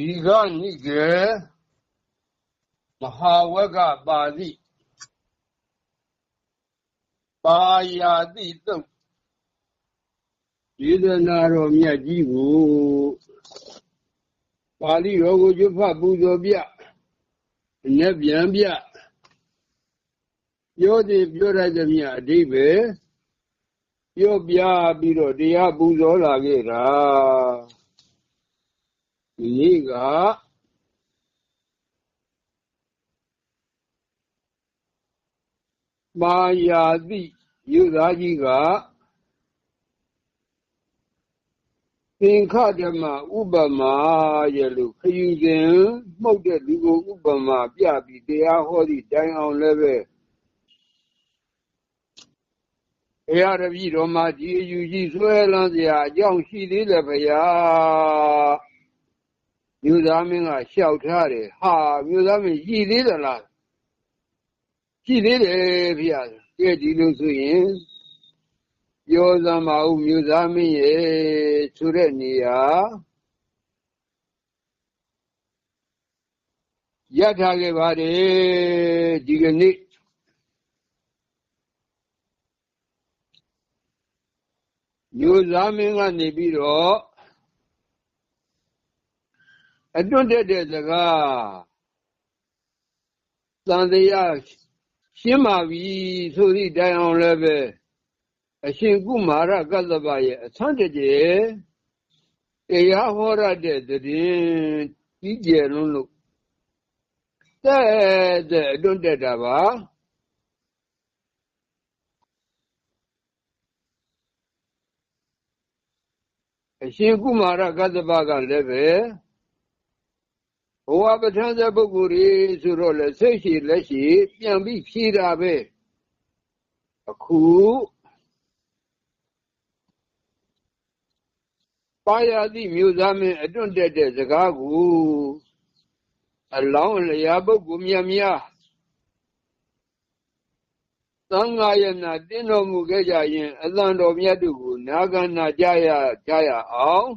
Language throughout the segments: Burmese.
ဒီကနိကေမဟာဝကပါဠိပါယာတိတုတ်ယေဒနာတော်မြတ်ကြီးကိုပါဠိတော်ကိုကျွတ်ဖတ်ပူဇော်ပြအ내ပြန်ပြပြောသည်ပြောရသည်မြတ်အဓိပ္ပာယ်ပြောပြပြီးတော့တရားပူဇော်လာခဲ့တာ ဒီနေ့ကပါယာတိယူသားကြီးကသင်္ခဓမ္မဥပမာရဲ့လို့ခယူစဉ်မှုတ်တဲ့လူကိုဥပမာပြပြီးတရားဟောသည့်တိုင်အောင်လည်းပဲဘုရားတပည့်တော်မှာဒီအယူကြီးဆွဲလန်းစရာအကြောင်းရှိသေးတယ်ဗျာ မြို့သားမင်းကလျှောက်ထားတယ်ဟာမြို့သားမင်းရှိသေးသလားရှိသေးတယ်ဗျာကဲဒီလိုဆိုရင်ပြောစမ်းပါဦးမြို့သားမင်းရဲ့ဆိုတဲ့နေရာရထားခဲ့ပါတယ်ဒီကနေ့မျိုးသားမင်းကနေပြီးတော့ အတွန့်တက်တဲ့စကားသံတရားရှင်းပါပြီဆိုသည့်တိုင်အောင်လည်းပဲအရှင်ကုမာရကတ္တပရဲ့အဆန်းတကျတရားဟောရတဲ့တည်ကြီးကျယ်လုံးလို့တဲ့တဲ့အတွန့်တက်တာပါအရှင်ကုမာရကတ္တပကလည်းပဲ ဘဝပဋ္ဌာန်းတဲ့ပုဂ္ဂိုလ်တွေဆိုတော့လေစိတ်ရှိလက်ရှိပြန်ပြီးဖြေတာပဲအခုပါရတိမျိုးသားမင်းအတွန့်တက်တဲ့စကားကိုအလောင်းလျာပုဂ္ဂိုလ်မြတ်များသံဃာယနာတင်းတော်မူခဲ့ကြရင်အလံတော်မြတ်တို့ကိုနာဂနာကြရကြရအောင်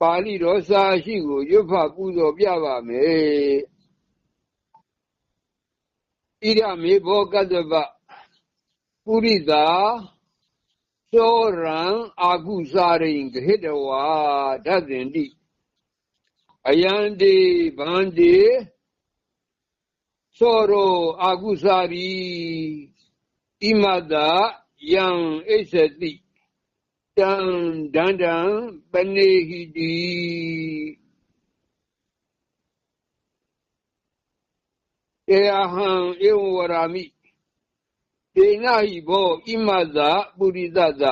ပါဠိတော်စာရှိကိုရွတ်ဖပူဇော်ပြပါမယ်ဣရမေဘောကတ္တပပုရိသာသောရံအာကုစာရိင်ဂဟိတဝါဓဇ္ဇင်တိအယန္တိဗန္တိသောရောအာကုစာရီဣမတယံဣစ္ဆတိ တံဒန္တံပနေဟိတိဧဟံဧဝဝရာမိဒေနဟိဘောဣမတပုရိသသ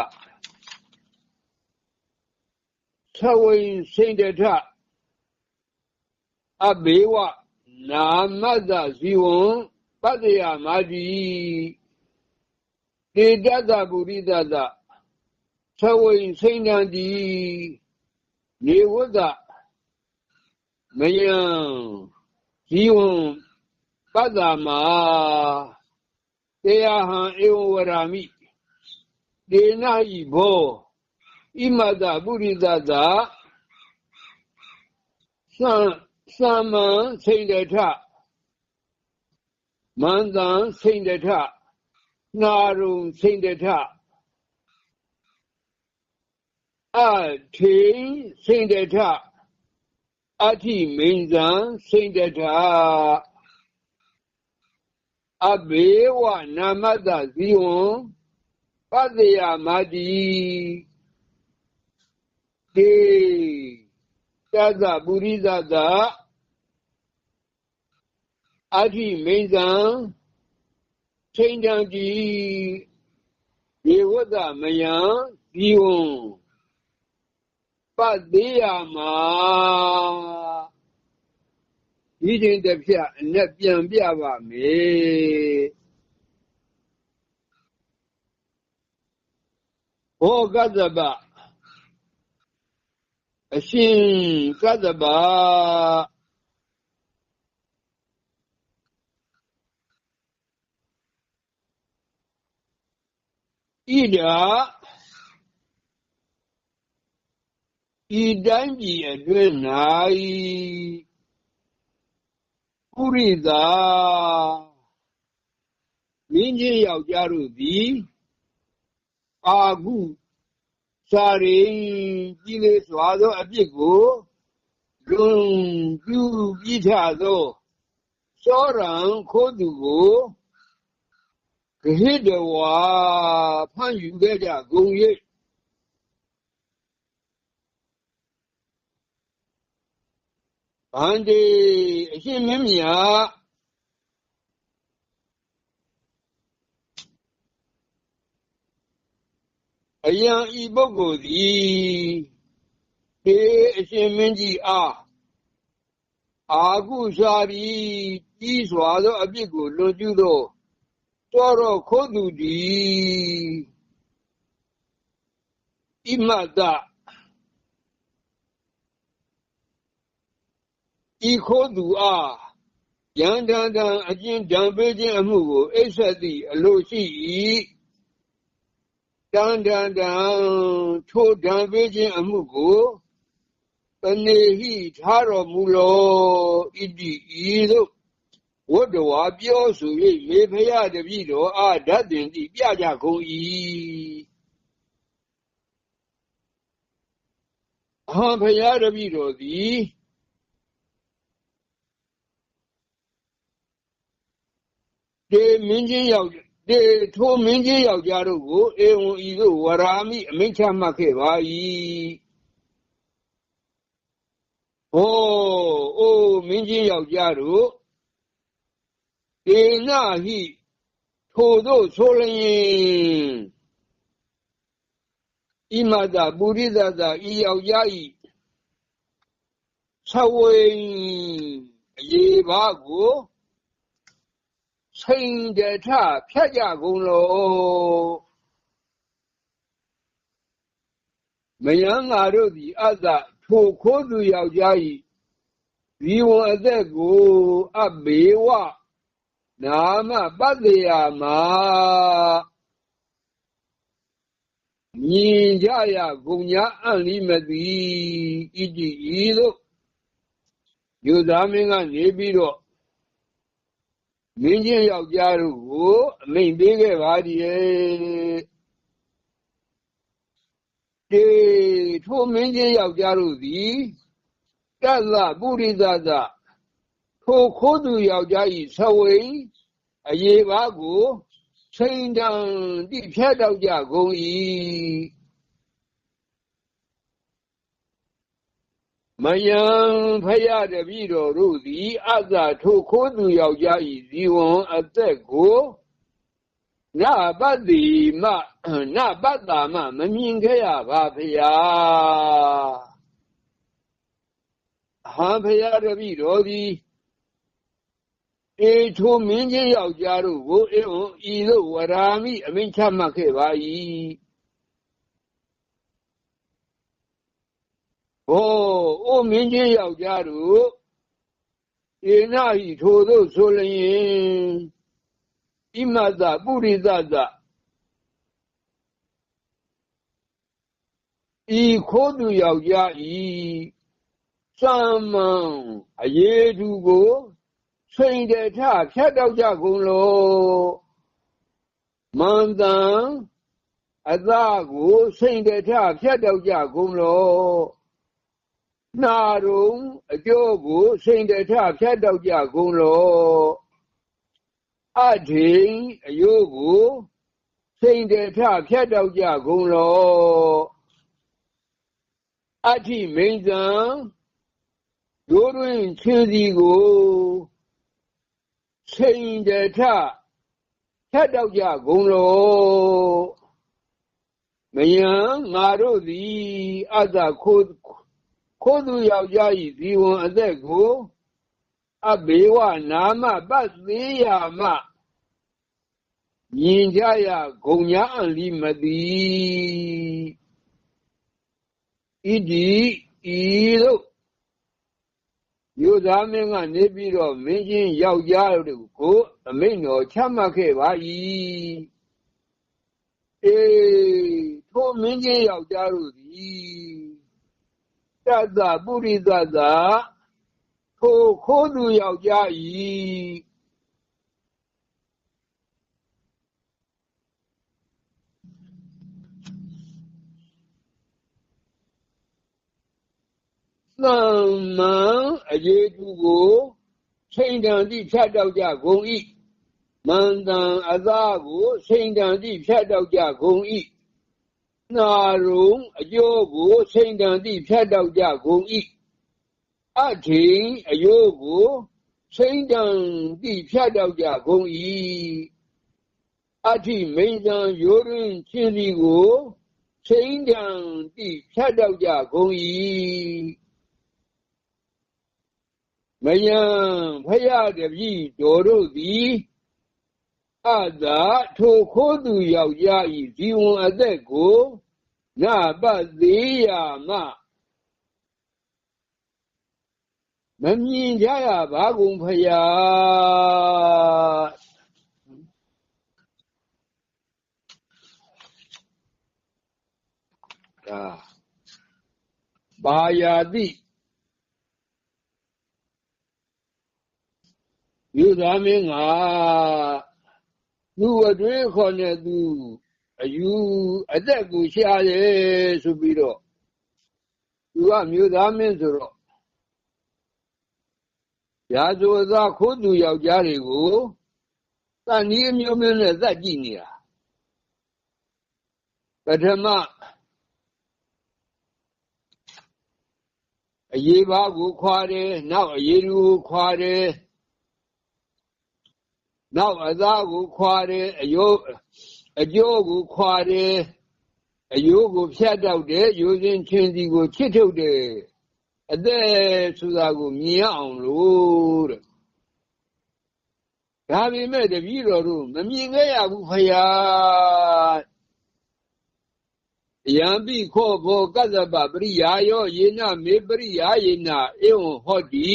သဝိစိန္ဒထအဘေဝနာမတဇီဝံပတ္တယမာတိတေတတပုရိသသ သဝိစိန္ဒံတိနေဝတ္တမယံဇီဝံပတ္တမာတေယဟံဧဝဝရာမိဒေနဟိဘောဣမတပုရိသသသံသမံစိန္ဒထမန္တံစိန္ဒထနာရုံစိန္ဒထအ ထေစိန္ဒထအဋ္ဌိမိန်ဇံစိန္ဒထအဘေဝနာမတဇီဝံပတ္တယမတိတေတသပုရိသသအဋ္ဌိမိန်ဇံထိန်တံတိဒေဝတမယံဒီဝံ ပသေးရမှာဒီချိန်တစ်ဖြတ်အနဲ့ပြန်ပြပါမယ်ဘောကသဗ္ဗအရှင်ကသဗ္ဗဣဒာ ဤတိုင်းပြည်အတွင်း၌ပုရိသာမင်းကြီးယောက်ျားတို့သည်အာဟုစာရင်ကြီးလေစွာသောအပြစ်ကိုလွန်ပြုပြီးထသောစောရံခိုးသူကိုဂဟိတဝါဖန်ယူခဲ့ကြကုန်၍ ဗန္ဒီအရှင်မင်းမြတ်အယံဤပုဂ္ဂိုလ်သည်တေအရှင်မင်းကြီးအားအာကုရှာပြီးကြီးစွာသောအပြစ်ကိုလွန်ကျူးသောတော်တော်ခိုးသူသည်ဣမတ ဤခိုးသူအားယန္တန်တန်အကျဉ်ဒံပေးခြင်းအမှုကိုအိဆက်သည့်အလိုရှိ၏တန်တန်တန်ထိုဒံပေးခြင်းအမှုကိုတနေဟိထားတော်မူလောဣတိဤသို့ဝတ္တဝါပြောဆို၍မေဖရတပိတော်အားဓာတ်တင်သည့်ပြကြကုန်၏အဟံဖရတပိတော်သည် တေမင်းချင်းယောက်တေထိုမင်းချင်းယောက်ျားတို့ကိုအေဝံဤသို့ဝရာမိအမိန့်ချမှတ်ခဲ့ပါ၏ဟောအိုမင်းချင်းယောက်ျားတို့ဒေနဟိထိုတို့ဆိုလျင်ဣမတပုရိသတဤယောက်ျားဤသဝေအရေးပါကို စိန်တထဖြတ်ကြကုန်လောမယံငါတို့သည်အသထိုခိုးသူယောက်ျားဤဇီဝအသက်ကိုအဘေဝနာမပတ္တရာမှာမြင်ကြရဂုံညာအံ့လိမသိဣတိဤသို့ယူသားမင်းကနေပြီးတော့ မင်းချင်းယောက်ျားတို့ကိုအမိန်ပေးခဲ့ပါဒီတေထိုမင်းချင်းယောက်ျားတို့သည်တသပုရိသသထိုခိုးသူယောက်ျားဤဆဝိအရေးပါကိုချိန်တန်တိဖြတ်တော့ကြကုန်၏ မယံဖရတပိတော်တို့သည်အသထိုခိုးသူယောက်ျားဤဇီဝံအသက်ကိုနပတ္တိမနပတ္တာမမမြင်ခဲ့ရပါဖရာအဟံဖရာတပိတော်သည်အေထိုမင်းကြီးယောက်ျားတို့ကိုအေဝံဤသို့ဝရာမိအမိန့်ချမှတ်ခဲ့ပါ၏ ဟောအိုမင်းကြီးယောက်ျားတို့ဧနာဟိထိုသို့ဆိုလျင်ဣမတပုရိသတဤခိုးသူယောက်ျားဤသမ္မံအရေးသူကိုချိန်တထဖြတ်တော့ကြကုန်လို့မန္တန်အသာကိုချိန်တထဖြတ်တော့ကြကုန်လို့ နာရုံအကျိုးကိုချိန်တထဖြတ်တော့ကြကုန်လို့အထိန်အယိုးကိုချိန်တထဖြတ်တော့ကြကုန်လို့အထိမိန်ဇံဒိုးတွင်ခြေစီကိုချိန်တထဖြတ်တော့ကြကုန်လို့မယံငါတို့သည်အသခိုး ခိုးသူယောက်ျားဤဇီဝံအသက်ကိုအဘေဝနာမပတ်သေးရမမြင်ကြရဂုံညာအံလီမတိဣတိဤတို့မြို့သားမင်းကနေပြီးတော့မင်းချင်းယောက်ျားတို့ကိုအမိန့်တော်ချမှတ်ခဲ့ပါ၏အေးထိုမင်းချင်းယောက်ျားတို့သည် တသပုရိသသာထိုခိုးသူယောက်ျား၏သမ္မံအရေးသူကိုချိန်တန်တိဖြတ်တော့ကြကုန်၏မန္တန်အသာကိုချိန်တန်တိဖြတ်တော့ကြကုန်၏နာရုံအကျိုးကိုချိန်တန်တိဖြတ်တော့ကြကုန်၏ အထိန်အယိုးကိုချိန်တန်တိဖြတ်တော့ကြကုန်၏အထိမိန်တန်ရိုးရင်းချင်းစီကိုချိန်တန်တိဖြတ်တော့ကြကုန်၏မယံဖရတပိတော်တို့သည် အသာထိုခိုးသူယောက်ျားဤဇီဝံအသက်ကိုနပတ်သေးရမမမြင်ကြရပါကုန်ဖရာဒါဘာယာတိယူသားမင်းက သူ့အတွင်းခေါ်နေသူအယူအသက်ကိုရှားတယ်ဆိုပြီးတော့သူကမြို့သားမင်းဆိုတော့ရာဇဝသားခိုးသူယောက်ျားတွေကိုတန်ကြီးအမျိုးမျိုးနဲ့သတ်ကြည့်နေတာပထမအရေးပါကိုခွာတယ်နောက်အရေးလူကိုခွာတယ် နောက်အသားကိုခွာတယ်အယိုးအကျိုးကိုခွာတယ်အယိုးကိုဖြတ်တောက်တယ်ရိုးစင်းချင်းစီကိုချစ်ထုတ်တယ်အသက်ဆိုတာကိုမြင်အောင်လို့တဲ့ဒါပေမဲ့တပည့်တော်တို့မမြင်ခဲ့ရဘူးဖယားယံပိခောဘောကသဗ္ဗပရိယာယောယေနမေပရိယာယေနဧဝံဟောတိ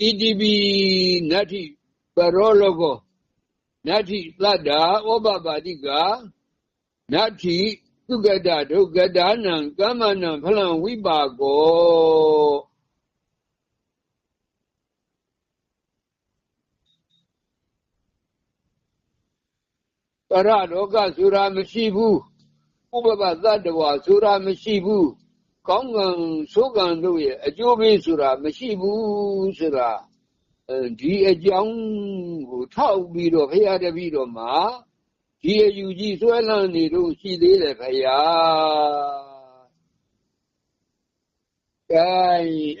ဣတိပိနတ္ထိ ပရောလောကောနတ္ထိသတ္တာဩပပါတိကနတ္ထိသုကတဒုက္ကတာနံကမ္မနံဖလံဝိပါကောပရလောကဆိုတာမရှိဘူးဥပပသတ္တဝါဆိုတာမရှိဘူးကောင်းကံဆိုးကံတို့ရဲ့အကျိုးပေးဆိုတာမရှိဘူးဆိုတာ ဒီအကြောင်းကိုထောက်ပြီးတော့ဖရာတပည့်တော်မှာဒီအယူကြီးဆွဲလန်းနေလို့ရှိသေးတယ်ဖရာကဲ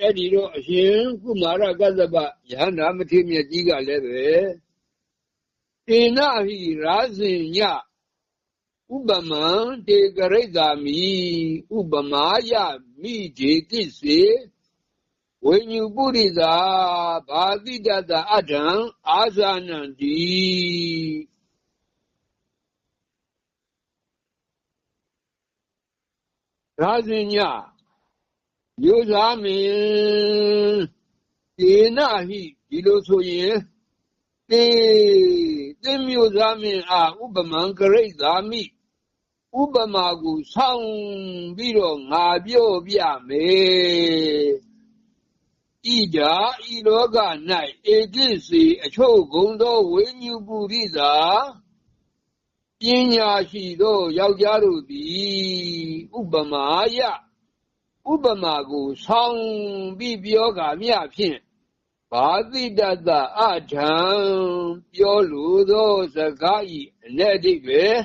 အဲ့ဒီတော့အရှင်ကုမာရကသဗ္ဗယဟန္တာမထေမြတ်ကြီးကလည်းပဲတေနဟိရာဇင်ညဥပမံတေကရိတ္တာမိဥပမာယမိဒေကိစေ ဝိညုပုရိသာဘာတိတတအထံအာဇာနံတိရာဇင်ညယောဇာမင်းဒေနဟိဒီလိုဆိုရင်တေသင်မျိုးသားမင်းအားဥပမံကရိတ်သာမိဥပမာကိုဆောင်းပြီးတော့ငါပြောပြမယ် ဣဒာဤလောက၌ဧကိစီအချို့ဂုံသောဝိညုပုရိသာပညာရှိသောယောက်ျားတို့သည်ဥပမာယဥပမာကိုဆောင်းပြီးပြောကမြဖြင့်ဘာတိတတအထံပြောလိုသောစကားဤအ내အဓိပ္ပာယ်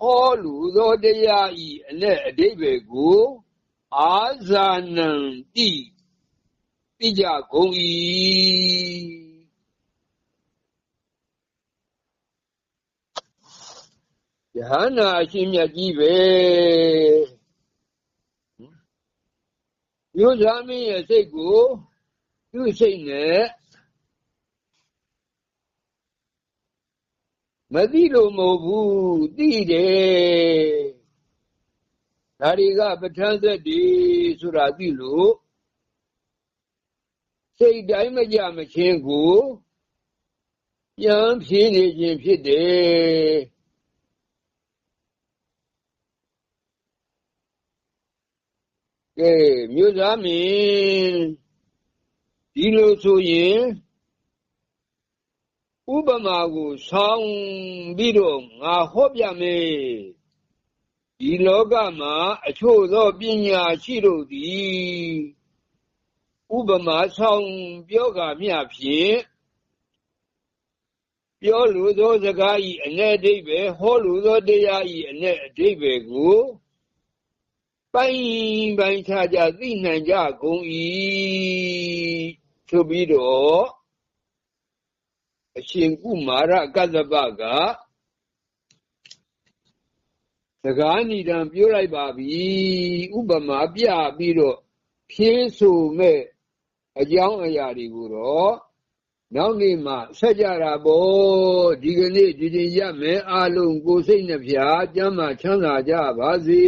ဟောလူသောတရားဤအ내အဓိပ္ပာယ်ကိုအာဇာနံတိ သိကြကုန်၏ယဟန္တာအရှင်မြတ်ကြီးပဲယောဇာမင်းရဲ့စိတ်ကိုသူ့စိတ်နဲ့မသိလို့မဟုတ်ဘူးသိတယ်ဒါတွေကပဋ္ဌာန်းသက်တွေဆိုတာသိလို့ စိတ်တိုင်းမကြမချင်းကိုပြန်ဖြေးနေခြင်းဖြစ်တယ်ကကဲမြို့သားမင်းဒီလိုဆိုရင်ဥပမာကိုဆောင်းပြီးတော့ငါဟောပြမယ်ဒီလောကမှာအချို့သောပညာရှိတို့သည် ဥပမာဆောင်ပြောကမြဖြင့်ပြောလိုသောစကားဤအ내အဓိပ္ပာယ်ဟောလိုသောတရားဤအ내အဓိပ္ပာယ်ကိုပိုင်းပိုင်းခြားခြားသိနိုင်ကြကုန်၏ဆိုပြီးတော့အရှင်ကုမာရကတ္တပကစကားဏိဒံပြောလိုက်ပါပြီဥပမာပြပြီးတော့ဖြေးဆိုမဲ့ အကြောင်းအရာတွေကိုတော့နောက်နေ့မှဆက်ကြတာပေါ့ဒီကနေ့ဒီချိန်ရမယ်အလုံးကိုစိတ်နှဖျားကျမ်းမာချမ်းသာကြပါစေ